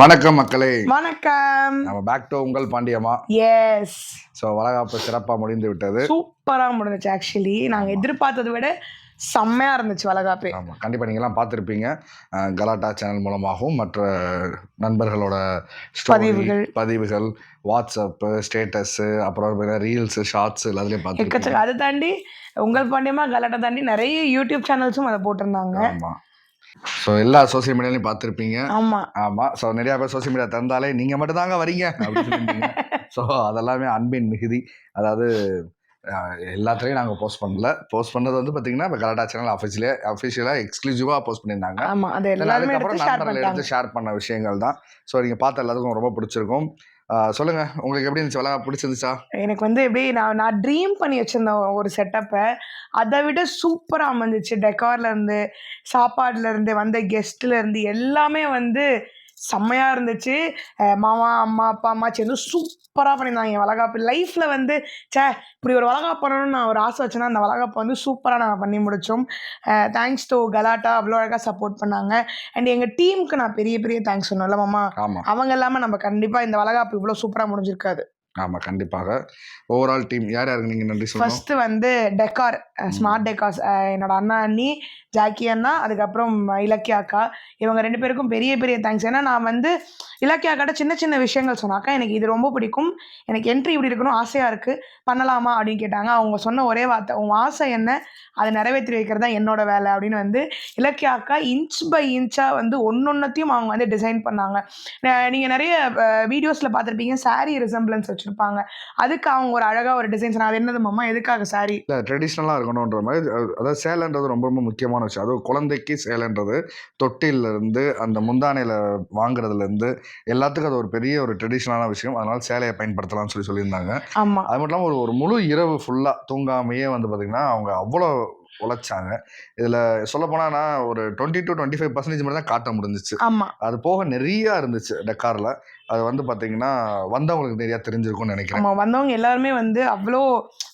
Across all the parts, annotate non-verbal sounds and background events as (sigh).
வணக்கம் மக்களே. வணக்கம். நம்ம பேக் டு உங்கள் பாண்டியம்மா. எஸ் ஸோ வளகாப்பு சிறப்பாக முடிந்து விட்டது. சூப்பரா முடிஞ்சுச்சு ஆக்சுவலி நாங்க எதிர்பார்த்ததை விட செம்மையா இருந்துச்சு வளகாப்பு. ஆமாம் கண்டிப்பாக நீங்களாம் பார்த்துருப்பீங்க. கலாட்டா சேனல் மூலமாகவும் மற்ற நண்பர்களோட பதிவுகள். பதிவுகள் வாட்ஸ்அப்பு ஸ்டேட்டஸ்ஸு அப்புறம் ரீல்ஸு ஷார்ட்ஸ் எல்லாத்துலேயும் எக்கச்சக்க. அதை தாண்டி உங்கள் பாண்டியமா கலாட்டை தாண்டி நிறைய யூடியூப் சேனல்ஸும் அதை போட்டிருந்தாங்க. ஆமாம் ஸோ எல்லா சோஷியல் மீடியாலையும் பார்த்துருப்பீங்க. ஆமா. ஆமாம் ஸோ நிறையா பேர் சோஷியல் மீடியா திறந்தாலே நீங்கள் மட்டும் தாங்க வரீங்க அப்படின்னு ஸோ (laughs) அதெல்லாமே அன்பின் மிகுதி. அதாவது எல்லாத்துலேயும் நாங்கள் போஸ்ட் பண்ணல. போஸ்ட் பண்ணது வந்து பார்த்தீங்கன்னா இப்போ கலாட்டா சேனல் அஃபிஷியலே அஃபிஷியலாக எக்ஸ்க்ளூசிவாக போஸ்ட் பண்ணியிருந்தாங்க. அதுக்கப்புறம் நண்பர்கள் எடுத்து ஷேர் பண்ண விஷயங்கள் தான். ஸோ நீங்கள் பார்த்த எல்லாத்துக்கும் ரொம்ப பிடிச்சிருக்கும். சொல்லுங்க. உங்களுக்கு எப்படி இருந்துச்சு? விளையா பிடிச்சிருந்துச்சா? எனக்கு வந்து எப்படி நான் நான் ட்ரீம் பண்ணி வச்சிருந்தேன் ஒரு செட்டப்பை அதை விட சூப்பராக அமைஞ்சிச்சு. டெக்கார்ல இருந்து சாப்பாடுல இருந்து வந்த கெஸ்ட்ல இருந்து எல்லாமே வந்து செம்மையா இருந்துச்சு. மாமா அம்மா அப்பா அம்மா சேர்ந்து சூப்பராக பண்ணியிருந்தாங்க. என் வளகாப்பு லைஃப்ல வந்து ச்சே இப்படி ஒரு வளகாப்பு பண்ணணும்னு நான் ஒரு ஆசை வச்சேன்னா அந்த வளகாப்பு வந்து சூப்பராக நாங்கள் பண்ணி முடித்தோம் தேங்க்ஸ் டு கலாட்டா அவ்வளோ அழகாக சப்போர்ட் பண்ணாங்க. அண்ட் எங்கள் டீமுக்கு நான் பெரிய பெரிய தேங்க்ஸ் சொன்னேன்ல மாமா? அவங்க இல்லாமல் நம்ம கண்டிப்பாக இந்த வளகாப்பு இவ்வளோ சூப்பராக முடிஞ்சிருக்காது. ஆமாம் கண்டிப்பாக. ஓவரால் டீம் யார் யாருக்கு நீங்கள் நன்றி ஃபர்ஸ்ட் வந்து டெக்கார் ஸ்மார்ட் டெக்கார்ஸ் என்னோட அண்ணா அண்ணி ஜாக்கி அண்ணா அதுக்கப்புறம் இலக்கியா அக்கா. இவங்க ரெண்டு பேருக்கும் பெரிய பெரிய தேங்க்ஸ் ஏன்னா நான் வந்து இலக்கியா அக்காட்ட சின்ன சின்ன விஷயங்கள் சொன்னாக்கா எனக்கு இது ரொம்ப பிடிக்கும். எனக்கு என்ட்ரி இப்படி இருக்கணும் ஆசையாக இருக்குது பண்ணலாமா அப்படின்னு கேட்டாங்க. அவங்க சொன்ன ஒரே வார்த்தை உன் ஆசை என்ன? அதை நிறைவேற்றி வைக்கிறது தான் என்னோட வேலை? அப்படின்னு வந்து இலக்கியா அக்கா இன்ச் பை இன்ச்சாக வந்து ஒன்னொன்னத்தையும் அவங்க வந்து டிசைன் பண்ணாங்க. நீங்கள் நிறைய வீடியோஸில் பார்த்துருப்பீங்க. Saree ரிசம்பிளன்ஸ் வச்சுருப்பாங்க. அதுக்கு அவங்க ஒரு அழகாக ஒரு டிசைன் சொன்னாங்க. அது என்னது மாமா? எதுக்காக saree? இல்லை ட்ரெடிஷ்னலாக இருக்கணுன்ற மாதிரி அது- அதாவது சேலைன்றது ரொம்ப ரொம்ப முக்கியமான விஷயம். அதுவும் குழந்தைக்கு சேலைன்றது தொட்டில்ல இருந்து அந்த முந்தானையில் வாங்குறதுலேருந்து எல்லாத்துக்கும் அது ஒரு பெரிய ஒரு ட்ரெடிஷ்னலான விஷயம். அதனால சேலையை பயன்படுத்தலாம்னு சொல்லி சொல்லியிருந்தாங்க. ஆமாம் அது மட்டும் இல்லாமல் ஒரு ஒரு முழு இரவு ஃபுல்லாக தூங்காமையே வந்து பார்த்திங்கன்னா அவங்க அவ்வளோ உழைச்சாங்க. இதில் சொல்லப்போனால் நான் ஒரு twenty to twenty five percentage மட்டும் தான் காட்ட முடிஞ்சிச்சு. ஆமாம் அது போக நிறையா இருந்துச்சு டெக்காரில் அது வந்து பார்த்தீங்கன்னா வந்தவங்களுக்கு நிறையா தெரிஞ்சிருக்கும்னு நினைக்கிறேன். ஆமாம் வந்தவங்க எல்லாருமே வந்து அவ்வளோ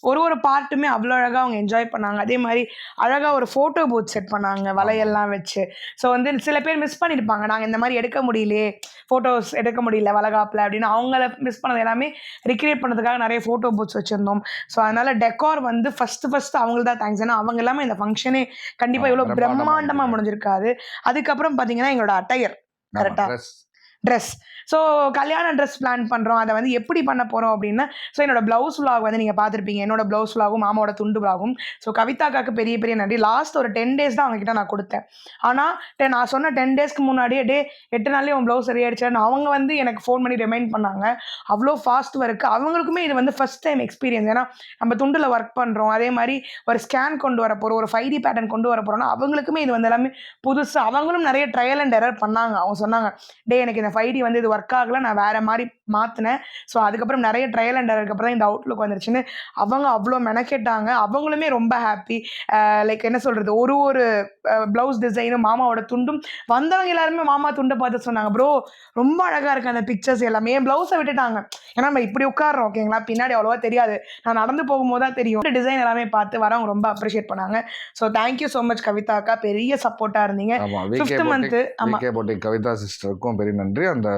ஒரு ஒரு பார்ட்டுமே அவ்வளோ அழகாக அவங்க என்ஜாய் பண்ணாங்க. அதே மாதிரி அழகாக ஒரு ஃபோட்டோ பூத் செட் பண்ணாங்க வலையெல்லாம் வச்சு. ஸோ வந்து சில பேர் மிஸ் பண்ணியிருப்பாங்க நாங்கள் இந்த மாதிரி எடுக்க முடியலையே ஃபோட்டோஸ் எடுக்க முடியல வளகாப்பில் அப்படின்னு. அவங்கள மிஸ் பண்ணது எல்லாமே ரிக்ரியேட் பண்ணுறதுக்காக நிறைய ஃபோட்டோ பூத்ஸ் வச்சுருந்தோம். ஸோ அதனால் டெக்கார் வந்து ஃபஸ்ட்டு ஃபஸ்ட்டு அவங்களுக்கு தான் தேங்க்ஸ் ஏன்னா அவங்க எல்லாமே இந்த ஃபங்க்ஷனே கண்டிப்பாக இவ்வளோ பிரம்மாண்டமா பிரம்மாண்டமாக முடிஞ்சிருக்காது. அதுக்கப்புறம் பார்த்தீங்கன்னா எங்களோட அட்டையர் ஆ? ட்ரெஸ் ஸோ கல்யாண ட்ரெஸ் பிளான் பண்ணுறோம் அதை வந்து எப்படி பண்ண போகிறோம் அப்படின்னா ஸோ என்னோட ப்ளவுஸ் விலாக் வந்து நீங்கள் பார்த்துருப்பீங்க. என்னோட ப்ளவுஸ் விலாகும் மாமாவோட துண்டு விலாகும் ஸோ கவிதாக்காக்கு பெரிய பெரிய நன்றி. லாஸ்ட் ஒரு டென் டேஸ் தான் அவங்ககிட்ட நான் கொடுத்தேன். ஆனால் நான் சொன்ன டென் டேஸ்க்கு முன்னாடியே டே எட்டு நாள்லேயே உன் ப்ளவுஸ் ரெடி அவங்க வந்து எனக்கு ஃபோன் பண்ணி ரிமைண்ட் பண்ணாங்க. அவ்வளோ ஃபாஸ்ட் ஒர்க்கு அவங்களுக்குமே இது வந்து ஃபஸ்ட் டைம் எக்ஸ்பீரியன்ஸ் ஏன்னா நம்ம துண்டில் ஒர்க் பண்ணுறோம் அதே மாதிரி ஒரு ஸ்கேன் கொண்டு வர போகிறோம் ஒரு ஃபைவ் டி பேட்டர்ன் கொண்டு வர போகிறோம்னா அவங்களுக்குமே இது வந்து எல்லாமே புதுசு. அவங்களும் நிறைய ட்ரையல் அண்ட் எரர் பண்ணாங்க. அவங்க சொன்னாங்க டே எனக்கு இந்த ஃபைவ் டி வந்து இது ஒர்க் ஆகல நான் வேற மாதிரி மாற்றினேன் ஸோ அதுக்கப்புறம் நிறைய ட்ரையல் அண்ட் அப்புறம் தான் இந்த அவுட்லுக் வந்துருச்சுன்னு அவங்க அவ்வளோ மெனக்கெட்டாங்க. அவங்களுமே ரொம்ப ஹாப்பி லைக் என்ன சொல்கிறது ஒரு ஒரு ப்ளவுஸ் டிசைனும் மாமாவோட துண்டும் வந்தவங்க எல்லாருமே மாமா துண்டை பார்த்து சொன்னாங்க ப்ரோ ரொம்ப அழகாக இருக்கு அந்த பிக்சர்ஸ் எல்லாமே. என் ப்ளவுஸை விட்டுட்டாங்க. ஏன்னா நம்ம இப்படி உட்காடுறோம் ஓகேங்களா பின்னாடி அவ்வளோவா தெரியாது. நான் நடந்து போகும்போது தான் தெரியும். டிசைன் எல்லாமே பார்த்து வரவங்க ரொம்ப அப்ரிஷியேட் பண்ணாங்க. So thank you so much Kavitha அக்கா. பெரிய சப்போர்ட்டாக இருந்தீங்க. ஃபிஃப்த் மந்த்து ஆமாம் கவிதா சிஸ்டருக்கும் பெரிய நன்றி. அந்த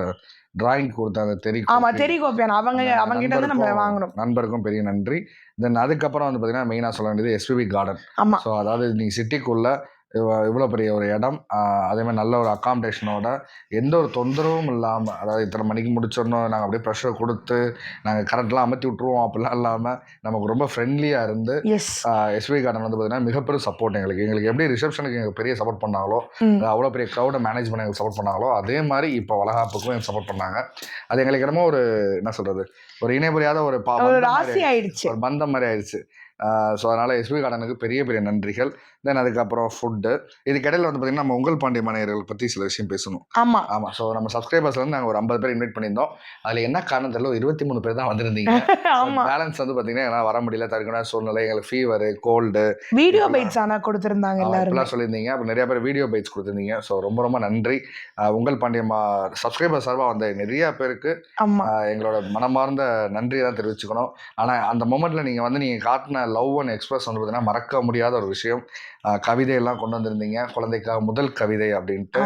டிராயிங் கொடுத்த அந்த தெரி ஆமாம் தெரி கோபியான் அவங்க அவங்க கிட்ட இருந்து நம்ம வாங்கணும் நண்பருக்கும் பெரிய நன்றி. தென் அதுக்கப்புறம் வந்து பார்த்தீங்கன்னா மெயினாக சொல்ல வேண்டியது எஸ்பிபி கார்டன் ஆமாம் ஸோ அதாவது நீங்கள் சிட்டிக்குள்ளே இவ்வளோ பெரிய ஒரு இடம். ஆஹ் அதே மாதிரி நல்ல ஒரு அக்காமடேஷனோட எந்த ஒரு தொந்தரவும் இல்லாமல் அதாவது இத்தனை மணிக்கு முடிச்சிடணும் நாங்கள் அப்படியே ப்ரெஷர் கொடுத்து நாங்கள் கரண்ட்லாம் அமர்த்தி விட்ருவோம் அப்படிலாம் இல்லாமல் நமக்கு ரொம்ப ஃப்ரெண்ட்லியாக இருந்து எஸ் எஸ்பிஐ கார்டன் வந்து பார்த்தீங்கன்னா மிகப்பெரிய சப்போர்ட் எங்களுக்கு. எங்களுக்கு எப்படி ரிசப்ஷனுக்கு எங்களுக்கு பெரிய சப்போர்ட் பண்ணாங்களோ அவ்வளோ பெரிய க்ரௌடை மேனேஜ் பண்ண எங்களுக்கு சப்போர்ட் பண்ணாங்களோ அதே மாதிரி இப்போ வளகாப்புக்கும் சப்போர்ட் பண்ணாங்க. அது எங்களுக்கு என்னமோ ஒரு என்ன சொல்கிறது ஒரு இணைபுரியாத ஒரு ராசி ஆயிடுச்சு. ஒரு பந்தம் மாதிரி ஆயிடுச்சு. ஸோ அதனால் எஸ்பி கார்டனுக்கு பெரிய பெரிய நன்றிகள். தென் அதுக்கப்புறம் ஃபுட்டு இதுக்கிடையில் வந்து பார்த்திங்கன்னா நம்ம உங்கள் பாண்டிய மனையர்கள் பற்றி சில விஷயம் பேசணும். ஆமா. ஆமாம் ஸோ நம்ம சப்ஸ்கிரைபர்ஸ்லேருந்து நாங்கள் ஒரு ஐம்பது பேர் இன்வைட் பண்ணியிருந்தோம். அதில் என்ன காரணம் தெரியல ஒரு இருபத்தி மூணு பேர் தான் வந்திருந்தீங்க. (laughs) ஆமா. பேலன்ஸ் வந்து பார்த்தீங்கன்னா என்னால் வர முடியல. தற்கொலை சூழ்நிலை எங்களுக்கு ஃபீவர் கோல்டு வீடியோ பைட்ஸ் ஆனா கொடுத்திருந்தாங்க எல்லாருமே. சொல்லியிருந்தீங்க. அப்புறம் நிறைய பேர் வீடியோ பைட்ஸ் கொடுத்துருந்தீங்க. ஸோ ரொம்ப ரொம்ப நன்றி. உங்கள் பாண்டியம்மா சப்ஸ்கிரைபர் சார்பாக வந்த நிறைய பேருக்கு எங்களோட மனமார்ந்த நன்றி தான் தெரிவிச்சுக்கணும். ஆனால் அந்த மொமெண்ட்டில் நீங்கள் வந்து நீங்கள் காட்டின லவ் அண்ட் எக்ஸ்பிரஸ் வந்து பார்த்தீங்கன்னா மறக்க முடியாத ஒரு விஷயம். கவிதையெல்லாம் கொண்டு வந்திருந்தீங்க. குழந்தைக்காக முதல் கவிதை அப்படின்ட்டு.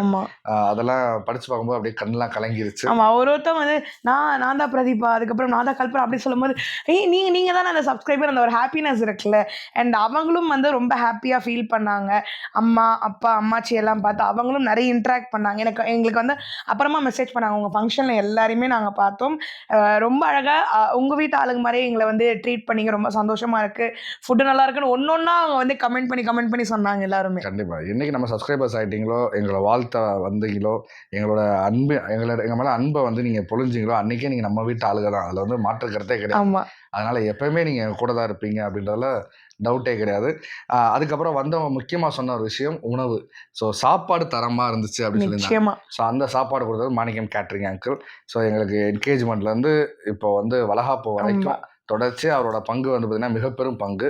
அதெல்லாம் படிச்சு பார்க்கும்போது அப்படியே கண்ணெல்லாம் கலங்கிருச்சு. ஆமா ஒரு ஒருத்தவங்க வந்து நான் நான் தான் பிரதீபா அதுக்கப்புறம் நான் தான் கல்பனா அப்படி சொல்லும்போது ஏய் நீங்க நீங்க தானே அந்த சப்ஸ்கிரைபர் அந்த ஒரு ஹாப்பினஸ் இருக்குல்ல? அண்ட் அவங்களும் வந்து ரொம்ப ஹாப்பியா ஃபீல் பண்ணாங்க. அம்மா அப்பா அம்மாச்சி எல்லாம் பார்த்து அவங்களும் நிறைய இன்ட்ராக்ட் பண்ணாங்க. எனக்கு எங்களுக்கு வந்து அப்புறமா மெசேஜ் பண்ணாங்க. உங்க ஃபங்க்ஷன்ல எல்லாரையுமே நாங்க பார்த்தோம். ரொம்ப அழகா உங்க வீட்டு ஆளுங்க மாதிரியே எங்களை வந்து ட்ரீட் பண்ணீங்க. ரொம்ப சந்தோஷமா இருக்கு. ஃபுட்டு நல்லா இருக்குன்னு ஒன்னொன்னா அவங்க வந்து கமெண்ட் பண்ணி கமெண்ட் பண்ணி சொன்னாங்க எல்லாருமே. கண்டிப்பா. இன்னைக்கு நம்ம சப்ஸ்கிரைபர்ஸ் ஆயிட்டீங்களோ எங்களை வாழ்த்த வந்தீங்களோ எங்களோட அன்பு எங்களோட எங்க மேல அன்பை வந்து நீங்க பொழிஞ்சீங்களோ அன்னைக்கே நீங்க நம்ம வீட்டு ஆளுங்க தான். அதுல வந்து மாற்று கருத்தே கிடையாது. ஆமா. அதனால எப்பயுமே நீங்க எங்க கூட தான் இருப்பீங்க அப்படின்றதுல டவுட்டே கிடையாது. அதுக்கப்புறம் வந்தவங்க முக்கியமா சொன்ன ஒரு விஷயம் உணவு. ஸோ சாப்பாடு தரமா இருந்துச்சு அப்படின்னு நிச்சயமா. ஸோ அந்த சாப்பாடு கொடுத்தது மாணிக்கம் கேட்ரிங் அங்கிள் ஸோ எங்களுக்கு என்கேஜ்மெண்ட்லேருந்து இப்போ வந்து வளகாப்பு வரைக்கும் தொடர்ச்சி அவரோட பங்கு வந்து பார்த்திங்கன்னா மிக பெரும் பங்கு.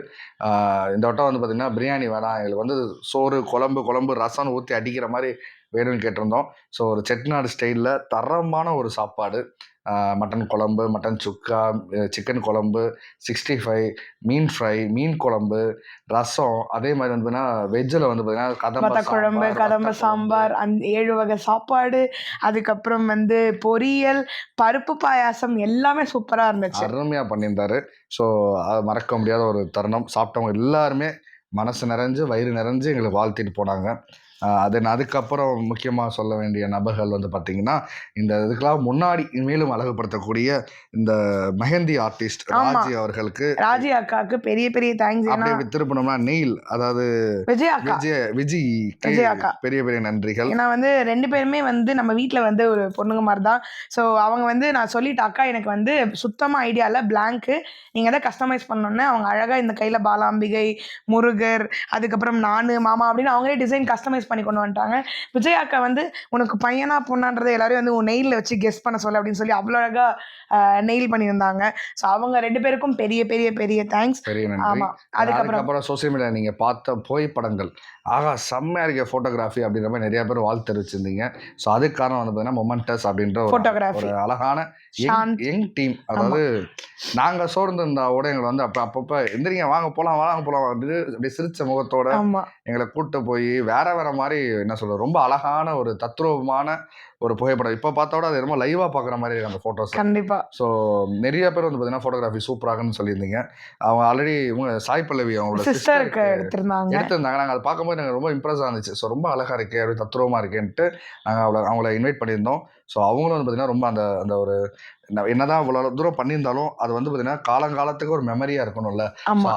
இந்த வட்டம் வந்து பார்த்திங்கன்னா பிரியாணி வேணாம் எங்களுக்கு வந்து சோறு குழம்பு குழம்பு ரசம் ஊற்றி அடிக்கிற மாதிரி வேணும்னு கேட்டிருந்தோம். ஸோ ஒரு செட்டிநாடு ஸ்டைலில் தரமான ஒரு சாப்பாடு. மட்டன் குழம்பு மட்டன் சுக்கா சிக்கன் குழம்பு சிக்ஸ்டி ஃபைவ் மீன் ஃப்ரை மீன் குழம்பு ரசம் அதே மாதிரி வந்து பார்த்தீங்கன்னா வெஜ்ஜில் வந்து பார்த்தீங்கன்னா கதம்ப குழம்பு கதம்ப சாம்பார் அந்த ஏழு வகை சாப்பாடு அதுக்கப்புறம் வந்து பொரியல் பருப்பு பாயாசம் எல்லாமே சூப்பரா இருந்துச்சு. அருமையாக பண்ணியிருந்தாரு. ஸோ அது மறக்க முடியாத ஒரு தருணம். சாப்பிட்டவங்க எல்லாருமே மனசு நிறைஞ்சு வயிறு நிறைஞ்சு எங்களுக்கு வாழ்த்திட்டு போனாங்க. தென் அதுக்கப்புறம் முக்கியமாக சொல்ல வேண்டிய நபர்கள் வந்து பார்த்திங்கன்னா இந்த இதுக்கெல்லாம் முன்னாடி மேலும் அழகுபடுத்தக்கூடிய இந்த மெஹந்தி ஆர்டிஸ்ட். ராஜி அவர்களுக்கு ராஜி அக்காவுக்கு பெரிய பெரிய தேங்க்ஸ் அப்படி திருப்பணும்னா நெயில் அதாவது விஜய் அக்கா. விஜய் விஜய்க்கு விஜய் அக்கா. பெரிய பெரிய நன்றிகள். ஏன்னா வந்து ரெண்டு பேருமே வந்து நம்ம வீட்டில் வந்து ஒரு பொண்ணுங்க மாதிரி தான் ஸோ அவங்க வந்து நான் சொல்லிட்டு அக்கா எனக்கு வந்து சுத்தமாக ஐடியா இல்லை பிளாங்க்கு நீங்கள் தான் கஸ்டமைஸ் பண்ணோன்னே அவங்க அழகாக இந்த கையில் பாலாம்பிகை முருகர் அதுக்கப்புறம் நான் மாமா அப்படின்னு அவங்களே டிசைன் கஸ்டமைஸ் பண்ணி கொண்டு வந்துட்டாங்க. விஜய் அக்கா வந்து உனக்கு பையனா பொண்ணான்றதை எல்லாரையும் வந்து உன் நெயிலில் வச்சு கெஸ் பண்ண சொல்ல அப்படின்னு சொல்லி அவ்வளோ அழகாக நெயில் பண்ணியிருந்தாங்க. ஸோ அவங்க ரெண்டு பேருக்கும் பெரிய பெரிய பெரிய தேங்க்ஸ் ஆமாம் அதுக்கப்புறம் சோசியல் மீடியா நீங்கள் பார்த்த புகைப்படங்கள் ஆகா செம்மையாக இருக்க ஃபோட்டோகிராஃபி அப்படின்ற மாதிரி நிறைய பேர் வாழ்த்து தெரிவிச்சிருந்தீங்க. ஸோ அதுக்கு காரணம் வந்து பார்த்தீங்கன்னா மொமெண்டஸ் அப்படின்ற ஒரு அழகான யங் டீம் அதாவது நாங்கள் சோர்ந்து இருந்தாவோட எங்களை வந்து அப்போ அப்பப்போ எந்திரிங்க வாங்க போகலாம் வாங்க போகலாம் அப்படின்னு அப்படியே சிரிச்ச முகத்தோட எங்களை கூட்டு போய் வேற வேற மாதிரி என்ன சொல்றது ரொம்ப அழகான ஒரு தத்ரூபமான ஒரு புகைப்படம். இப்போ பார்த்தோட அது ரொம்ப லைவாக பார்க்குற மாதிரி இருக்கு அந்த ஃபோட்டோஸ் கண்டிப்பா. ஸோ நிறைய பேர் வந்து பார்த்தீங்கன்னா ஃபோட்டோகிராஃபி சூப்பராகன்னு சொல்லியிருந்தீங்க. அவங்க ஆல்ரெடி இவங்க சாய் பல்லவி அவங்களோட சிஸ்டருக்கு எடுத்திருந்தாங்க. எடுத்திருந்தாங்க. நாங்கள் அதை பார்க்கும்போது எனக்கு ரொம்ப இம்ப்ரெஸ் ஆனிச்சு ஸோ ரொம்ப அழகாக இருக்கே அப்படி தத்ரூபமாக இருக்கேன்ட்டு நாங்கள் அவளை அவங்கள இன்வைட் பண்ணியிருந்தோம். ஸோ அவங்களும் வந்து பார்த்தீங்கன்னா ரொம்ப அந்த அந்த ஒரு என்ன- என்னதான் இவ்வளோ தூரம் பண்ணியிருந்தாலும் அது வந்து பார்த்தீங்கன்னா காலங்காலத்துக்கு ஒரு மெமரியாக இருக்கணும்ல.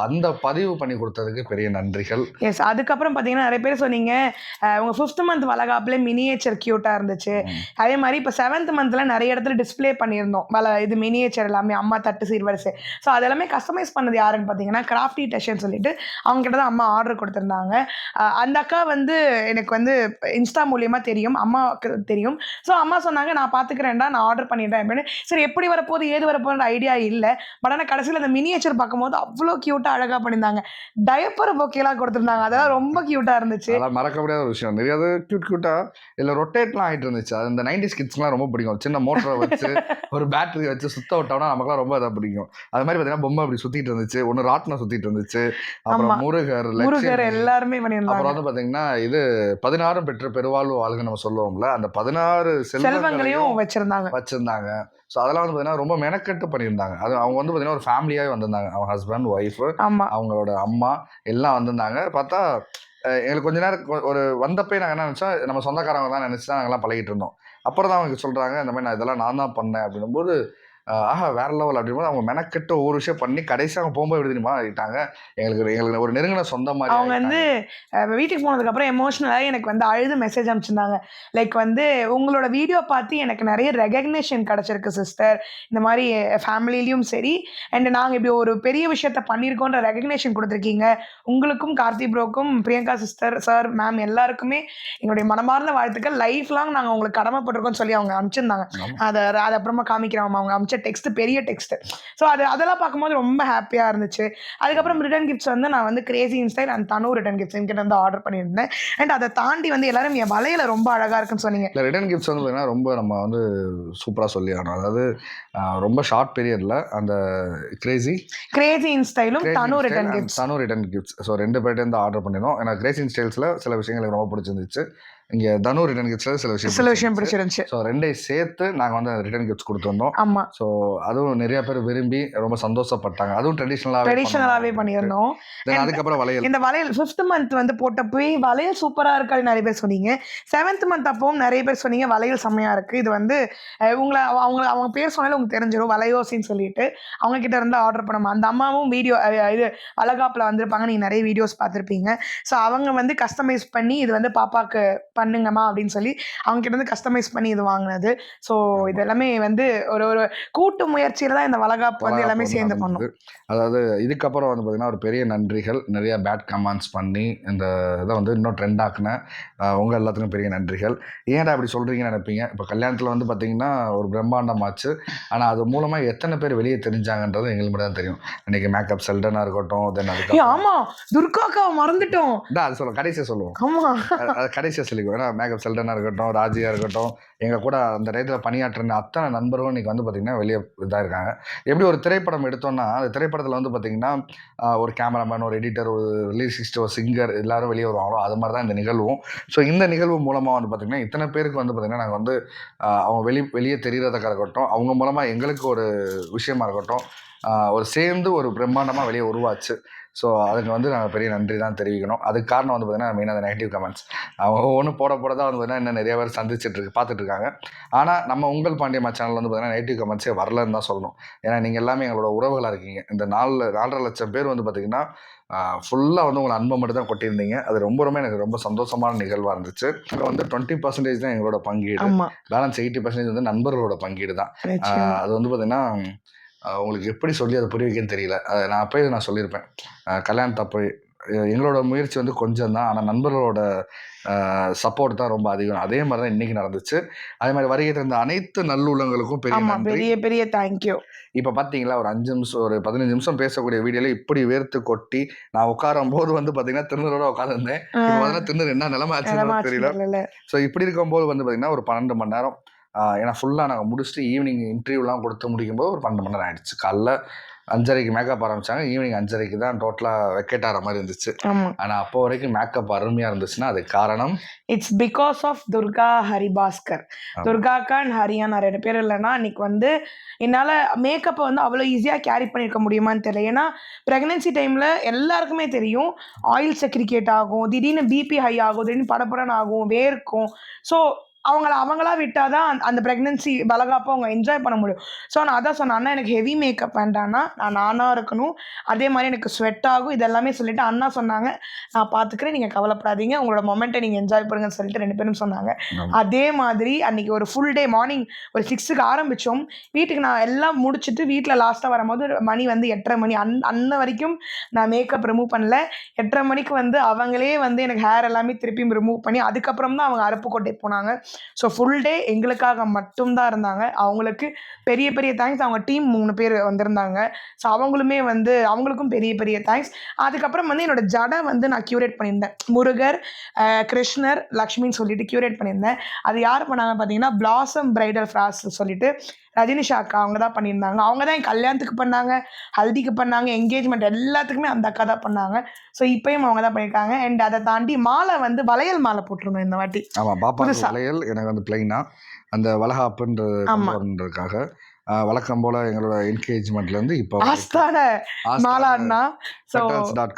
அந்த பதிவு பண்ணி கொடுத்ததுக்கு பெரிய நன்றிகள். எஸ் அதுக்கப்புறம் பார்த்தீங்கன்னா நிறைய பேர் சொன்னீங்க உங்க ஃபிஃப்த் மந்த் வளகாப்புல மினியேச்சர் க்யூட்டா இருந்துச்சு. அதே மாதிரி இப்போ செவன்த் மந்த்ல நிறைய இடத்துல டிஸ்ப்ளே பண்ணியிருந்தோம். வள இது மினியேச்சர் எல்லாமே அம்மா தட்டு சீர்வரிசை ஸோ அது எல்லாமே கஸ்டமைஸ் பண்ணது யாருன்னு பார்த்தீங்கன்னா கிராஃப்டி டெஷன் சொல்லிட்டு அவங்க கிட்ட தான் அம்மா ஆர்டர் கொடுத்துருந்தாங்க. அந்த அக்கா வந்து எனக்கு வந்து இன்ஸ்டா மூலியமா தெரியும் அம்மாவுக்கு தெரியும். ஸோ அம்மா சொன்னாங்க நான் பார்த்துக்கிறேன்டா நான் ஆர்டர் பண்ணிட்டேன் அப்படின்னு. சரி எப்படி வரப்போகுது ஏது வரப்போகுது ஐடியா இல்லை. பட் ஆனால் கடைசியில் அந்த மினியேச்சர் பார்க்கும்போது அவ்வளோ க்யூட்டாக அழகாக பண்ணியிருந்தாங்க. டயப்பர் பொக்கேலாம் கொடுத்துருந்தாங்க. அதெல்லாம் ரொம்ப க்யூட்டாக இருந்துச்சு. அதெல்லாம் மறக்க முடியாத ஒரு விஷயம். நிறைய கியூட் கியூட்டாக இல்லை ரொட்டேட்லாம் ஆகிட்டு இருந்துச்சு. அது இந்த நைன்டி ஸ்கிட்ஸ்லாம் ரொம்ப பிடிக்கும். சின்ன மோட்டரை வச்சு ஒரு பேட்டரி வச்சு சுத்த விட்டோம்னா நமக்குலாம் ரொம்ப இதாக பிடிக்கும். அது மாதிரி பார்த்தீங்கன்னா பொம்மை அப்படி சுற்றிட்டு இருந்துச்சு. ஒன்று ராட்டினம் சுற்றிட்டு இருந்துச்சு. அப்புறம். முருகர் முருகர் எல்லாருமே அப்புறம் பண்ணியிருந்தாங்க. வந்து பார்த்தீங்கன்னா இது பதினாறும் பெற்ற பெருவாழ்வு வாழ்க நம்ம சொல்லுவோம்ல. அந்த பதினாறு செல்வங்களையும் செல்வங்களையும் வச்சிருந்தாங்க. வச்சிருந்தாங்க. ஸோ அதெல்லாம் வந்து பார்த்தீங்கன்னா ரொம்ப மெனக்கெட்டு பண்ணியிருந்தாங்க. அது அவங்க வந்து பார்த்தீங்கன்னா ஒரு ஃபேமிலியாகவே வந்திருந்தாங்க. அவங்க ஹஸ்பண்ட் ஒய்ஃபு அவங்களோட அம்மா எல்லாம் வந்திருந்தாங்க. பார்த்தா எங்களுக்கு கொஞ்ச நேரம் ஒரு வந்தப்பே நாங்கள் என்ன நினச்சோம் நம்ம சொந்தக்காரங்க தான் நினச்சி தான் நாங்கள்லாம் பழகிட்டு இருந்தோம். அப்புறம் தான் அவங்க சொல்கிறாங்க இந்த மாதிரி நான் இதெல்லாம் நான் தான் பண்ணேன் அப்படின்னும்போது அஹ் ஆஹா வேற லெவல் அப்படிங்கும்போது அவங்க மெனக்கெட்டு ஒவ்வொரு விஷயம் பண்ணி கடைசி அவங்க போகும்போது எப்படி தெரியுமா ஆகிட்டாங்க எங்களுக்கு எங்களுக்கு ஒரு நெருங்கின சொந்த மாதிரி அவங்க. வந்து வீட்டுக்கு போனதுக்கு அப்புறம் எமோஷனலாக எனக்கு வந்து அழுது மெசேஜ் அனுப்பிச்சிருந்தாங்க. லைக் வந்து உங்களோட வீடியோ பார்த்து எனக்கு நிறைய ரெகக்னேஷன் கிடைச்சிருக்கு சிஸ்டர் இந்த மாதிரி ஃபேமிலிலையும் சரி. அண்ட் நாங்கள் இப்படி ஒரு பெரிய விஷயத்த பண்ணியிருக்கோன்ற ரெகக்னேஷன் கொடுத்துருக்கீங்க. உங்களுக்கும் கார்த்தி ப்ரோக்கும் பிரியங்கா சிஸ்டர் சார் மேம் எல்லாருக்குமே எங்களுடைய மனமார்ந்த வாழ்த்துக்கள். லைஃப் லாங் நாங்கள் உங்களுக்கு கடமைப்பட்டிருக்கோம்னு சொல்லி அவங்க அனுப்பிச்சிருந்தாங்க. அதை அதை அப்புறமா காமிக்கிறோம் அவங்க டெக்ஸ்ட் பெரிய டெக்ஸ்ட் ஸோ அது அதெல்லாம் பார்க்கும்போது ரொம்ப ஹாப்பியாக இருந்துச்சு. அதுக்கப்புறம் ரிட்டன் கிஃப்ட்ஸ் வந்து நான் வந்து crazy instyle and Thanu return gifts என்கிட்ட வந்து ஆர்டர் பண்ணியிருந்தேன். அண்ட் அதை தாண்டி வந்து எல்லாரும் என் வலையில ரொம்ப அழகாக இருக்குன்னு சொன்னீங்க. இல்லை ரிட்டர்ன் கிஃப்ட்ஸ் வந்து பார்த்தீங்கன்னா ரொம்ப நம்ம வந்து சூப்பராக சொல்லி ஆகணும். அதாவது ரொம்ப ஷார்ட் பீரியடில் அந்த Crazy Crazy இன்ஸ்டைலும் Thanu return gifts Thanu return gifts so ரெண்டு பேர்ட்டேருந்து ஆர்டர் பண்ணிருந்தோம். ஏன்னா கிரேசி ஸ்டைல்ஸில் சில விஷயங்கள் எனக்கு ரொம்ப பிடிச்சிருந்துச்சு. இங்கே தனு ரிட்டன் கிஃப்ட்ஸில் சில விஷயம் சில விஷயம் பிடிச்சிருந்துச்சு. ஸோ ரெண்டையும் சேர்த்து நாங்கள் வந்து ரிட்டன் கிஃப்ட்ஸ் கொடுத்துருந்தோம். ஆமா. ஸோ அதுவும் நிறைய பேர் விரும்பி ரொம்ப சந்தோஷப்பட்டாங்க. அதுவும் ட்ரெடிஷ்னலாகவே ட்ரெடிஷ்னலாகவே பண்ணியிருந்தோம். அதுக்கப்புறம் வளையல். இந்த வளையல் ஃபிஃப்த் மந்த் வந்து போட்டப்போய் வளையல் சூப்பராக இருக்காது நிறைய பேர் சொன்னீங்க. செவன்த் மந்த் அப்பவும் நிறைய பேர் சொன்னீங்க வளையல் செம்மையா இருக்கு. இது வந்து உங்களை அவங்க அவங்க பேர் சொன்னாலே உங்களுக்கு தெரிஞ்சிடும் வளையோசின்னு சொல்லிட்டு அவங்க கிட்ட இருந்து ஆர்டர் பண்ணோம்? அந்த அம்மாவும் வீடியோ இது அழகாப்பில் வந்திருப்பாங்க. நீங்கள் நிறைய வீடியோஸ் பார்த்துருப்பீங்க. ஸோ அவங்க வந்து கஸ்டமைஸ் பண்ணி இது வந்து பாப்பாக்கு பண்ணுங்கம்மா அப்படின்னு சொல்லி அவங்க கிட்ட இருந்து கஸ்டமைஸ் பண்ணி இது வாங்கினது. ஸோ இது எல்லாமே வந்து ஒரு ஒரு கூட்டு முயற்சியில தான் இந்த வளகாப்பு வந்து எல்லாமே சேர்ந்து பண்ணோம். அதாவது இதுக்கப்புறம் வந்து பார்த்தீங்கன்னா ஒரு பெரிய நன்றிகள். நிறைய பேட் கமெண்ட்ஸ் பண்ணி இந்த இதை வந்து இன்னும் ட்ரெண்ட் ஆக்குன ஆஹ், உங்க எல்லாத்துக்கும் பெரிய நன்றிகள். ஏன்டா அப்படி சொல்றீங்கன்னு நினைப்பீங்க? இப்போ கல்யாணத்தில் வந்து பார்த்தீங்கன்னா ஒரு பிரம்மாண்டமாச்சு. ஆனால் அது மூலமாக எத்தனை பேர் வெளியே தெரிஞ்சாங்கன்றது எங்களுக்கு மட்டும் தான் தெரியும். இன்னைக்கு மேக்கப் செல்டனாக இருக்கட்டும் தென் அதுக்கு ஆமா. துர்காக்காவை மறந்துட்டோம். அது சொல்லுவோம் கடைசியாக சொல்லுவோம். ஆமா. அது- அது கடைசியாக ஏன்னா மேக்கப் செல்டனாக இருக்கட்டும் ராஜியாக இருக்கட்டும் எங்கள் கூட அந்த டயத்தில் பணியாற்றின அத்தனை நண்பர்களும் இன்றைக்கி வந்து பார்த்திங்கன்னா வெளியே இதாக இருக்காங்க. எப்படி ஒரு திரைப்படம் எடுத்தோம்னா அந்த திரைப்படத்தில் வந்து பார்த்திங்கன்னா ஒரு கேமராமேன் ஒரு எடிட்டர் ஒரு ரிலீசிஸ்ட் ஒரு சிங்கர் எல்லாரும் வெளியே வருவாங்களோ அது மாதிரி தான் இந்த நிகழ்வும். ஸோ இந்த நிகழ்வு மூலமாக வந்து பார்த்திங்கன்னா இத்தனை பேருக்கு வந்து பார்த்திங்கன்னா நாங்கள் வந்து அவங்க வெளி வெளியே தெரிகிறதுக்காக இருக்கட்டும் அவங்க மூலமாக எங்களுக்கு ஒரு விஷயமா இருக்கட்டும் ஒரு சேர்ந்து ஒரு பிரம்மாண்டமாக வெளியே உருவாச்சு. ஸோ அதுக்கு வந்து நாங்கள் பெரிய நன்றி தான் தெரிவிக்கணும். அதுக்கு காரணம் வந்து பார்த்திங்கன்னா மெயினாக அந்த நெகட்டிவ் கமெண்ட்ஸ் அவங்க ஒவ்வொன்று போட போட தான் வந்து பார்த்தீங்கன்னா இன்னும் நிறைய பேர் சந்திச்சுட்டு இருக்கு பார்த்துட்டு இருக்காங்க ஆனால் நம்ம உங்கள் பாண்டியம்மா சேனல் வந்து பார்த்தீங்கன்னா நெகட்டிவ் கமெண்ட்ஸே வரலன்னு தான் சொல்லணும். ஏன்னா நீங்கள் எல்லாமே எங்களோட உறவுகளாக இருக்கீங்க. இந்த நாலு நாலரை லட்சம் பேர் வந்து பார்த்தீங்கன்னா ஃபுல்லாக வந்து உங்களை அன்பை மட்டும் தான் கொட்டியிருந்தீங்க. அது ரொம்ப ரொம்ப எனக்கு ரொம்ப சந்தோஷமான நிகழ்வாக இருந்துச்சு. அப்புறம் வந்து டுவெண்ட்டி பர்சன்டேஜ் தான் எங்களோட பங்கீடு. பேலன்ஸ் எயிட்டி பர்சன்டேஜ் வந்து நண்பர்களோட பங்கீடு தான் அது வந்து பார்த்தீங்கன்னா ஆஹ் உங்களுக்கு எப்படி சொல்லி அதை புரிய வைக்கன்னு தெரியல. அது நான் அப்போயே நான் சொல்லியிருப்பேன். ஆஹ் கல்யாணத்தை அப்போ எ- எங்களோட முயற்சி வந்து கொஞ்சம் தான். ஆனால் நண்பர்களோட சப்போர்ட் தான் ரொம்ப அதிகம். அதே மாதிரி தான் இன்னைக்கு நடந்துச்சு. அதே மாதிரி வருகை தந்த அனைத்து நல்லுள்ளங்களுக்கும் பெரிய பெரிய பெரிய தேங்க்யூ இப்போ பார்த்தீங்களா ஒரு அஞ்சு நிமிஷம் ஒரு பதினஞ்சு நிமிஷம் பேசக்கூடிய வீடியோல இப்படி வேர்த்து கொட்டி நான் உட்காரும் போது வந்து பார்த்தீங்கன்னா திருநூறோட உட்காந்துருந்தேன் இப்போ பார்த்தீங்கன்னா திருநூறு என்ன நிலைமை ஆச்சுன்னு தெரியல. ஸோ இப்படி இருக்கும்போது வந்து பார்த்தீங்கன்னா ஒரு பன்னெண்டு மணி நேரம் ஏன்னா ஃபுல்லாக நாங்கள் முடிச்சுட்டு ஈவினிங் இன்டர்வியூலாம் கொடுத்து முடிக்கும்போது ஒரு பன்னெண்டு மணி நேரம் ஆயிடுச்சு. காலைல அஞ்சரைக்கு மேக்கப் ஆரம்பிச்சாங்க. ஈவினிங் அஞ்சரைக்கு தான் டோட்டலாக வெக்கெட் ஆகிற மாதிரி இருந்துச்சு. ஆனால் அப்போ வரைக்கும் மேக்கப் அருமையாக இருந்துச்சுன்னா அதுக்கு காரணம்? It's because of Durga Haribhaskar. ஆமா. துர்காக்கா அண்ட் ஹரியா நான் ரெண்டு பேர் இல்லைன்னா அன்னைக்கு வந்து என்னால் மேக்கப்பை வந்து அவ்வளோ ஈஸியாக கேரி பண்ணியிருக்க முடியுமான்னு தெரியல. ஏன்னா ப்ரெக்னென்சி டைமில் எல்லாருக்குமே தெரியும். ஆயில் செக்ரிகேட் ஆகும். திடீர்னு பிபி ஹை ஆகும். திடீர்னு படபடன்னு ஆகும். வேர்க்கும். ஸோ அவங்கள அவங்களா விட்டால் தான் அந்த- ப்ரெக்னென்சி வளகாப்போ அவங்க என்ஜாய் பண்ண முடியும். ஸோ நான் அதான் சொன்னேன் அண்ணா எனக்கு ஹெவி மேக்கப் வேண்டாம்னா நான் நானாக இருக்கணும். அதே மாதிரி எனக்கு ஸ்வெட் ஆகும். இதெல்லாமே சொல்லிட்டு அண்ணா சொன்னாங்க. நான் பார்த்துக்கிறேன் நீங்கள் கவலைப்படாதீங்க. உங்களோட மொமெண்ட்டை நீங்கள் என்ஜாய் பண்ணுங்கன்னு சொல்லிட்டு ரெண்டு பேரும் சொன்னாங்க. அதே மாதிரி அன்னைக்கு ஒரு ஃபுல் டே மார்னிங் ஒரு சிக்ஸுக்கு ஆரம்பித்தோம் வீட்டுக்கு நான் எல்லாம் முடிச்சுட்டு வீட்டில் லாஸ்ட்டாக வரும்போது மணி வந்து எட்டரை மணி. அன் அன்ன வரைக்கும் நான் மேக்கப் ரிமூவ் பண்ணல. எட்டரை மணிக்கு வந்து அவங்களே வந்து எனக்கு ஹேர் எல்லாமே திருப்பியும் ரிமூவ் பண்ணி அதுக்கப்புறம் தான் அவங்க அருப்புக்கோட்டை போனாங்க. ஸோ ஃபுல் டே எங்களுக்காக மட்டும்தான் இருந்தாங்க. அவங்களுக்கு பெரிய பெரிய தேங்க்ஸ் அவங்க டீம் மூணு பேர் வந்திருந்தாங்க. ஸோ அவங்களுமே வந்து அவங்களுக்கும் பெரிய பெரிய தேங்க்ஸ் அதுக்கப்புறம் வந்து என்னோட ஜடை வந்து நான் க்யூரேட் பண்ணியிருந்தேன். முருகர் கிருஷ்ணர் லக்ஷ்மின்னு சொல்லிட்டு க்யூரேட் பண்ணியிருந்தேன். அது யார் பண்ணாங்க பார்த்தீங்கன்னா பிளாசம் பிரைடல் ஃப்ராஸ் சொல்லிட்டு ரஜினிஷா அக்கா அவங்க தான் பண்ணியிருந்தாங்க அவங்க தான் என் கல்யாணத்துக்கு பண்ணாங்க ஹல்திக்கு பண்ணாங்க என்கேஜ்மெண்ட் எல்லாத்துக்குமே அந்த அக்கா தான் பண்ணாங்க ஸோ இப்பயும் அவங்க தான் பண்ணியிருக்காங்க அண்ட் அதை தாண்டி மாலை வந்து வளையல் மாலை போட்டிருந்தோம் இந்த வாட்டி ஆமாம் பாப்பா. வளையல் எனக்கு வந்து பிளைனாக அந்த வளகாப்புன்றது ஆமா. வழக்கம் போல் எங்களோட என்கேஜ்மெண்ட்லேருந்து இப்போ ஆஸ்தான மாலா அண்ணா ஸோ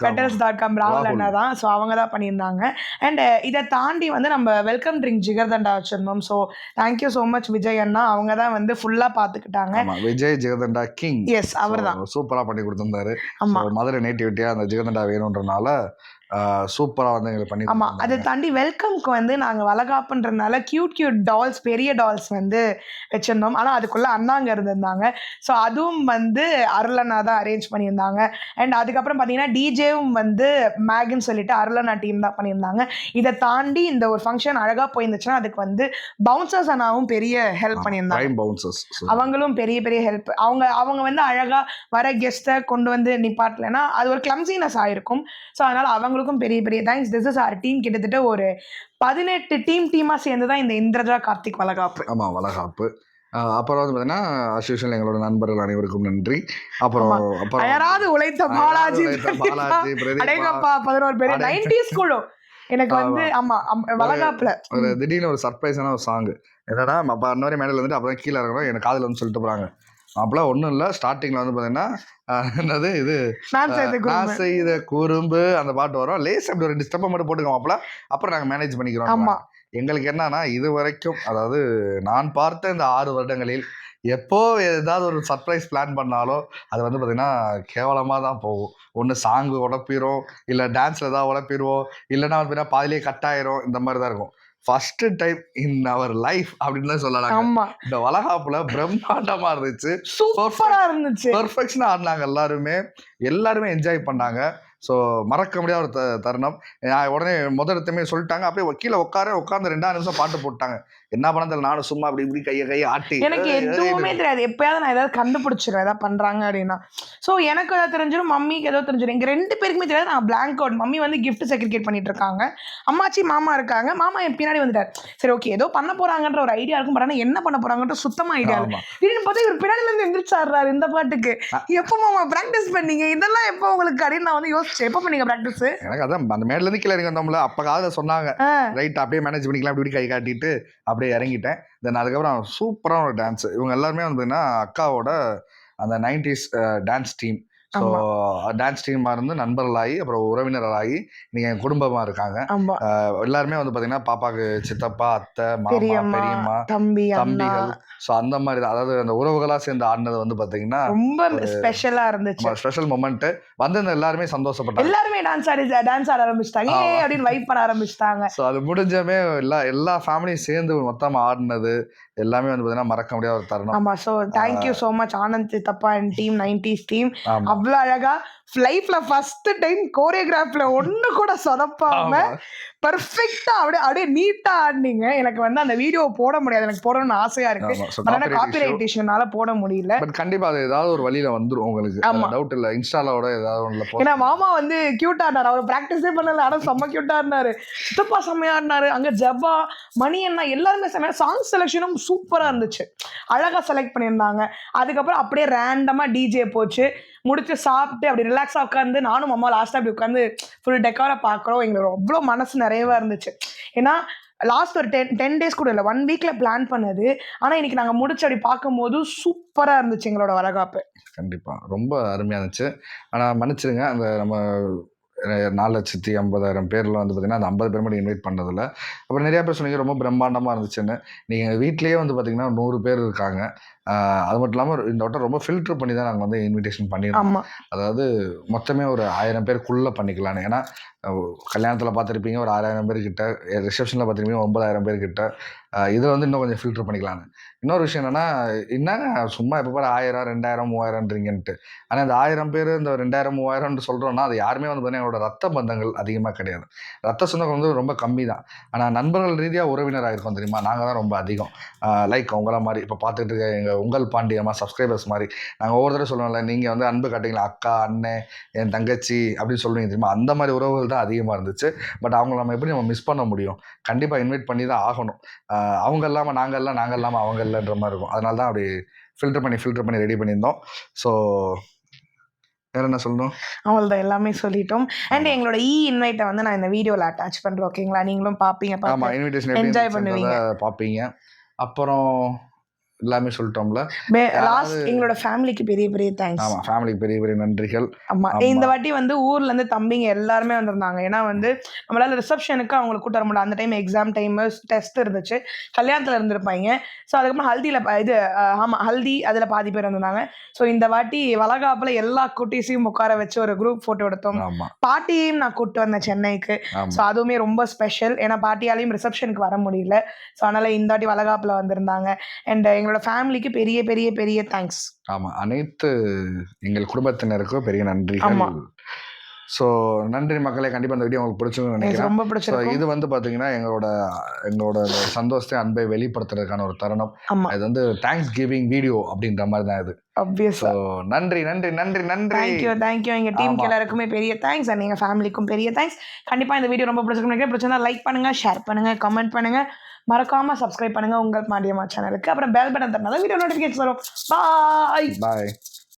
பெட்டல்ஸ் டாட் காம் ராகுல். அண்ணா தான். ஸோ அவங்க தான் பண்ணியிருந்தாங்க. அண்ட் இதை தாண்டி வந்து நம்ம வெல்கம் ட்ரிங்க் ஜிகர்தண்டா வச்சுருந்தோம். So thank you so much Vijay அண்ணா. அவங்க தான் வந்து ஃபுல்லாக பார்த்துக்கிட்டாங்க விஜய் ஜெகதண்டா கிங் எஸ் அவர் தான் சூப்பராக பண்ணி கொடுத்துருந்தாரு. ஆமாம் மதுரை நேட்டிவிட்டியாக அந்த ஜிகதண்டா வேணுன்றனால சூப்பராக வந்து எங்களுக்கு பண்ணி ஆமாம் அதை. தாண்டி வெல்கம்க்கு வந்து நாங்கள் வளகாப்புன்றதுனால க்யூட் க்யூட் டால்ஸ் பெரிய டால்ஸ் வந்து வச்சுருந்தோம். ஆனால் அதுக்குள்ளே அண்ணா அங்கே இருந்திருந்தாங்க. ஸோ அதுவும் வந்து அருளண்ணா தான் அரேஞ்ச் பண்ணியிருந்தாங்க. அண்ட் அதுக்கப்புறம் பார்த்தீங்கன்னா டிஜேவும் வந்து மேக்னு சொல்லிட்டு அருளண்ணா டீம் தான் பண்ணியிருந்தாங்க. இதை தாண்டி இந்த ஒரு ஃபங்க்ஷன் அழகாக போயிருந்துச்சுன்னா அதுக்கு வந்து பவுன்சர்ஸ் அண்ணாவும் பெரிய ஹெல்ப் பண்ணியிருந்தாங்க. டைம் பவுன்சஸ் அவங்களும் பெரிய பெரிய ஹெல்ப் அவங்க அவங்க வந்து அழகா வர கெஸ்ட்டை கொண்டு வந்து நிப்பாட்டலைன்னா அது ஒரு கிளம்சினஸ் ஆயிருக்கும். ஸோ அதனால அவங்களுக்கும் பெரிய பெரிய thanks this is our team கிட்டத்தட்ட ஒரு பதினெட்டு டீம் டீமா சேர்ந்து தான் இந்த இந்திரஜா கார்த்திக் வளகாப்பு. ஆமாம் வளகாப்பு. அப்புறம் வந்து பார்த்தீங்கன்னா அஸ்யூஷன் எங்களோட நண்பர்கள் அனைவருக்கும் நன்றி. அப்புறம் அப்புறம் அயராது உழைத்த பாலாஜி பாலாஜி அடேங்கப்பா பதினோரு பேர். நைன்டிஸ் குழு எனக்கு வந்து ஆமா வளகாப்புல. ஒரு திடீர்னு ஒரு சர்ப்ரைஸான ஒரு சாங் என்னன்னா அந்த மாதிரி மேடையில் வந்துட்டு அப்போ தான் கீழே இருக்கிறோம் எனக்கு காதில் வந்து சொல்லிட்டு போகிறாங்க அப்போலாம் ஒன்றும் இல்லை. ஸ்டார்டிங்கில் வந்து பார்த்தீங்கன்னா என்னது இது? நான். செய்த குறும்பு. அந்த பாட்டு வரும். லேஸ் அப்படி ஒரு ரெண்டு ஸ்டெப்பை மட்டும் போட்டுக்கோம் அப்பல அப்புறம் நாங்கள் மேனேஜ் பண்ணிக்கிறோம் ஆமா. எங்களுக்கு என்னன்னா இது வரைக்கும் அதாவது நான் பார்த்த இந்த ஆறு வருடங்களில் எப்போ ஏதாவது ஒரு சர்ப்ரைஸ் பிளான் பண்ணாலும் அது வந்து பார்த்தீங்கன்னா கேவலமாக தான் போகும். ஒன்று சாங்கு உடப்பிரும் இல்லை டான்ஸில் ஏதாவது உடப்பிடுவோம் இல்லைன்னா வந்து பார்த்தீங்கன்னா பாதிலேயே கட் ஆயிரும் இந்த மாதிரி தான் இருக்கும். First time in our life அப்படின்னு சொல்லலாம் ஆமா. இந்த வளகாப்புல பிரம்மாண்டமா இருந்துச்சு. சூப்பரா இருந்துச்சு. பெர்ஃபெக்ஷனாக ஆடினாங்க எல்லாருமே. எல்லாருமே என்ஜாய் பண்ணாங்க. ஸோ மறக்க முடியாத ஒரு த தருணம். நான் உடனே முதல் இடத்துமே சொல்லிட்டாங்க. அப்படியே கீழே உட்கார உட்காந்து ரெண்டாவது நிமிஷம் பாட்டு போட்டாங்க. என்ன பண்ண தெரியல நானும் சும்மா அப்படி இப்படி கையை கையை ஆட்டி. எனக்கு எதுவுமே தெரியாது. எப்பயாவது நான் ஏதாவது கண்டுபிடிச்சிருவேன். ஏதாவது பண்றாங்க அப்படின்னா. ஸோ எனக்கு ஏதாவது தெரிஞ்சிடும் மம்மிக்கு ஏதோ தெரிஞ்சிடும் எங்க ரெண்டு பேருக்குமே தெரியாது. நான் பிளாங்க் அவுட் மம்மி வந்து gift செக்ரிகேட் பண்ணிட்டு இருக்காங்க. அம்மாச்சி மாமா இருக்காங்க. மாமா என் பின்னாடி வந்துட்டார். சரி ஓகே ஏதோ பண்ண போறாங்கன்ற ஒரு ஐடியா இருக்கும். பட் ஆனா என்ன பண்ண போறாங்கன்ற சுத்தமா ஐடியா. திடீர்னு பார்த்தா இவர் பின்னாடில இருந்து எந்திரிச்சாடுறாரு இந்த பாட்டுக்கு. எப்போ மாமா ப்ராக்டிஸ் பண்ணீங்க? இதெல்லாம் எப்போ உங்களுக்கு அப்படின்னு நான் வந்து யோசிச்சேன். எப்போ பண்ணீங்க ப்ராக்டிஸ் எனக்கு அதான் அந்த மேட்ல இருந்து கீழே இறங்கி வந்தோம்ல. அப்போ காதில் சொன்னாங்க. ரைட் அப்படியே மேனேஜ் பண்ணிக்கலாம். அப்படி இப்படி கை காட்டிட்டு அப்படியே இறங்கிட்டேன். தென் அதுக்கப்புறம் சூப்பரான ஒரு டான்ஸ் இவங்க எல்லாருமே வந்து அக்காவோட அந்த nineties dance team so dance டீமாக இருந்து நண்பர்களாகி அப்புறம் உறவினர்களாகி இன்னைக்கு என் குடும்பமாக இருக்காங்க. எல்லாருமே வந்து பார்த்தீங்கன்னா பாப்பாக்கு சித்தப்பா அத்தை மாமா பெரியம்மா தம்பி தம்பிகள். ஸோ அந்த மாதிரி தான். அதாவது அந்த உறவுகளாக சேர்ந்து ஆடினது வந்து பார்த்தீங்கன்னா ரொம்ப ஸ்பெஷலா இருந்துச்சு. ஸ்பெஷல் மொமெண்ட்டு வந்திருந்த எல்லாருமே சந்தோஷப்பட்டாங்க. எல்லாருமே டான்ஸ் ஆடி டான்ஸ் ஆட ஆரம்பிச்சிட்டாங்க. அப்படின்னு வைப் பண்ண ஆரம்பிச்சிட்டாங்க. ஸோ அது முடிஞ்சமே எல்லா எல்லா ஃபேமிலியும் சேர்ந்து மொத்தமாக ஆடினது எல்லாமே வந்து பார்த்தீங்கன்னா மறக்க முடியாத ஒரு தருணம். ஆமா. So thank you so much Anand சித்தப்பா அண்ட் டீம் நைன்டிஸ் டீம் ஆமா அவ்வளோ அழகா லைஃப்ல ஃபர்ஸ்ட் டைம் கோரியோகிராஃப்ல ஒண்ணு கூட சொதப்பாம. பர்ஃபெக்டா அப்படியே அப்படியே நீட்டா ஆடினீங்க. எனக்கு வந்து அந்த வீடியோ போட முடியாது. எனக்கு போடணும்னு ஆசையா இருக்கு. ஆமா. ஸோ ஆனா காப்பிரைட் இஷ்யூனால போட முடியல. பட் கண்டிப்பா அது ஏதாவது ஒரு வழியில வந்துரும் உங்களுக்கு. ஆமா. டவுட் இல்ல. இன்ஸ்டாலோட ஏதாவது ஒண்ணுல ஏன்னா மாமா வந்து கியூட்டா இருந்தாரு அவர் பிராக்டிஸே பண்ணல. ஆனா செம்ம கியூட்டா இருந்தாரு சித்தப்பா செம்மையா இருந்தாரு அங்க ஜப்பா மணி அண்ணா எல்லாருமே செம்மையா சாங் செலெக்ஷனும் சூப்பரா இருந்துச்சு. அழகா செலக்ட் பண்ணியிருந்தாங்க. அதுக்கப்புறம் அப்படியே ரேண்டமா டிஜே போச்சு. முடிச்சு சாப்பிட்டு அப்படி ரிலாக்ஸாக உட்காந்து நானும் அம்மா லாஸ்ட்டாக அப்படி உட்காந்து ஃபுல் டெக்காரை பார்க்குறோம் எங்களுக்கு அவ்வளோ மனசு நிறையவாக இருந்துச்சு. ஏன்னா லாஸ்ட் ஒரு டென் டென் டேஸ் கூட இல்லை ஒன் வீக்கில் பிளான் பண்ணது. ஆனால் இன்னைக்கு நாங்கள் முடிச்சு அப்படி பார்க்கும்போது சூப்பராக இருந்துச்சு எங்களோட வரகாப்பு. கண்டிப்பாக ரொம்ப அருமையாக இருந்துச்சு. ஆனால் மன்னிச்சிருங்க அந்த நம்ம நாலு லட்சத்தி ஐம்பதாயிரம் பேரில் வந்து பார்த்தீங்கன்னா அந்த ஐம்பது பேர் மட்டும் இன்வைட் பண்ணதில்ல. அப்புறம் நிறையா பேர் சொன்னீங்க ரொம்ப பிரம்மாண்டமாக இருந்துச்சுன்னு. நீங்கள் வீட்லேயே வந்து பார்த்தீங்கன்னா நூறு பேர் இருக்காங்க. அது மட்டும் இல்லாமல் இந்த வட்டம் ரொம்ப ஃபில்டர் பண்ணி தான் நாங்கள் வந்து இன்விடேஷன் பண்ணியிருக்கோம் ஆமாம் அதாவது மொத்தமே ஒரு ஆயிரம் பேருக்குள்ளே பண்ணிக்கலான்னு ஏன்னா கல்யாணத்தில் பார்த்துருப்பீங்க ஒரு ஆறாயிரம் பேர்கிட்ட ரிசப்ஷனில் பார்த்துருப்பீங்க ஒன்பதாயிரம் பேர்கிட்ட இதில் வந்து இன்னும் கொஞ்சம் ஃபில்டர் பண்ணிக்கலான்னு இன்னொரு விஷயம் என்னென்னா என்னங்க சும்மா எப்போ பாரு ஆயிரம் ரெண்டாயிரம் மூவாயிரம்ன்றீங்கன்ட்டு. ஆனால் இந்த ஆயிரம் பேர் இந்த ரெண்டாயிரம் மூவாயிரம்னு சொல்கிறோன்னா அது யாருமே வந்து பார்த்தீங்கன்னா என்னோட ரத்த பந்தங்கள் அதிகமாக கிடையாது. ரத்த சொந்தங்கள் வந்து ரொம்ப கம்மி தான் ஆனால் நண்பர்கள் ரீதியாக உறவினராக இருக்கோம் தெரியுமா? நாங்கள் தான் ரொம்ப அதிகம். லைக் உங்களை மாதிரி இப்போ பார்த்துட்டு இருக்க எங்கள் உங்கள் பாண்டியம்மா சப்ஸ்கிரைபர்ஸ் மாதிரி. நாங்கள் ஒவ்வொரு தடவை சொல்லுவோம்ல நீங்கள் வந்து அன்பு காட்டுங்களா அக்கா அண்ணன் என் தங்கச்சி அப்படின்னு சொல்லுவீங்க தெரியுமா? அந்த மாதிரி உறவுகள் தான் அதிகமாக இருந்துச்சு. பட் அவங்கள நம்ம எப்படி நம்ம மிஸ் பண்ண முடியும்? கண்டிப்பாக இன்வைட் பண்ணி தான் ஆகணும். அவங்க இல்லாமல் நாங்கள் இல்லை நாங்கள் இல்லாமல் அவங்க இல்லைன்ற மாதிரி இருக்கும். அதனால தான் அப்படி ஃபில்டர் பண்ணி ஃபில்டர் பண்ணி ரெடி பண்ணியிருந்தோம். ஸோ வேற என்ன சொல்லணும்? அவ்வளோதான் எல்லாமே சொல்லிட்டோம். அண்ட் எங்களோட இ இன்வைட்டை வந்து நான் இந்த வீடியோவில் அட்டாச் பண்ணுறேன் ஓகேங்களா நீங்களும் பார்ப்பீங்க ஆமாம் இன்விடேஷன் பண்ணுவீங்க. பண்ணுவீங்க. பார்ப்பீங்க அப்புறம் எல்லாமே சொல்லிட்டோம்ல. லாஸ்ட் எங்களோட ஃபேமிலிக்கு பெரிய பெரிய தேங்க்ஸ் ஆமாம் ஃபேமிலிக்கு பெரிய பெரிய நன்றிகள். ஆமா. இந்த வாட்டி வந்து ஊர்ல இருந்து தம்பிங்க எல்லாருமே வந்திருந்தாங்க. ஏன்னா வந்து நம்மளால ரிசப்ஷனுக்கு அவங்களை கூட்ட வர முடியல. அந்த டைம் எக்ஸாம் டைம் டெஸ்ட் இருந்துச்சு. கல்யாணத்துல இருந்திருப்பாங்க. ஸோ அதுக்கப்புறம் ஹல்தியில இது ஆமா ஹல்தி அதுல பாதி பேர் வந்திருந்தாங்க. ஸோ இந்த வாட்டி வளகாப்புல எல்லா குட்டீஸையும் உட்கார வச்சு ஒரு குரூப் போட்டோ எடுத்தோம். பாட்டியையும் நான் கூப்பிட்டு வந்தேன் சென்னைக்கு. ஸோ அதுவுமே ரொம்ப ஸ்பெஷல் ஏன்னா பாட்டியாலையும் ரிசப்ஷனுக்கு வர முடியல. ஸோ அதனால இந்த வாட்டி வளகாப்புல வந்திருந்தாங்க. அண்ட் எங்களோட ஃபேமிலிக்கு பெரிய பெரிய பெரிய தேங்க்ஸ். ஆமாம் அனைத்து எங்கள் குடும்பத்தினருக்கும் பெரிய நன்றிகள். ஆமா. ஸோ நன்றி மக்களே கண்டிப்பாக இந்த வீடியோ உங்களுக்கு பிடிச்சிருக்குன்னு நினைக்கிறேன். ரொம்ப ஸோ பிடிச்சிருக்கும். இது வந்து பார்த்தீங்கன்னா எங்களோட எங்களோட சந்தோஷத்தை அன்பை வெளிப்படுத்துறதுக்கான ஒரு தருணம். இது வந்து தேங்க்ஸ் கிவிங் வீடியோ அப்படின்ற மாதிரி தான் இது. ஸோ நன்றி நன்றி நன்றி நன்றி. தேங்க்யூ தேங்க்யூ எங்க டீமுக்கு ஆமா. எல்லாருக்குமே பெரிய தேங்க்ஸ் அண்ட் எங்க ஃபேமிலிக்கும் பெரிய தேங்க்ஸ் கண்டிப்பா இந்த வீடியோ ரொம்ப பிடிச்சிருக்கும் நினைக்கிறேன். பிடிச்சிருந்தா லைக் பண்ணுங்க ஷேர் பண்ணுங்க கமெண்ட் பண்ணுங்க. மறக்காம சப்ஸ்கிரைப் பண்ணுங்க. உங்கள் மாடியம்மா சேனலுக்கு அப்புறம் பெல் பட்டன் தட்டினா வீடியோ நோட்டிஃபிகேஷன் வரும். Bye bye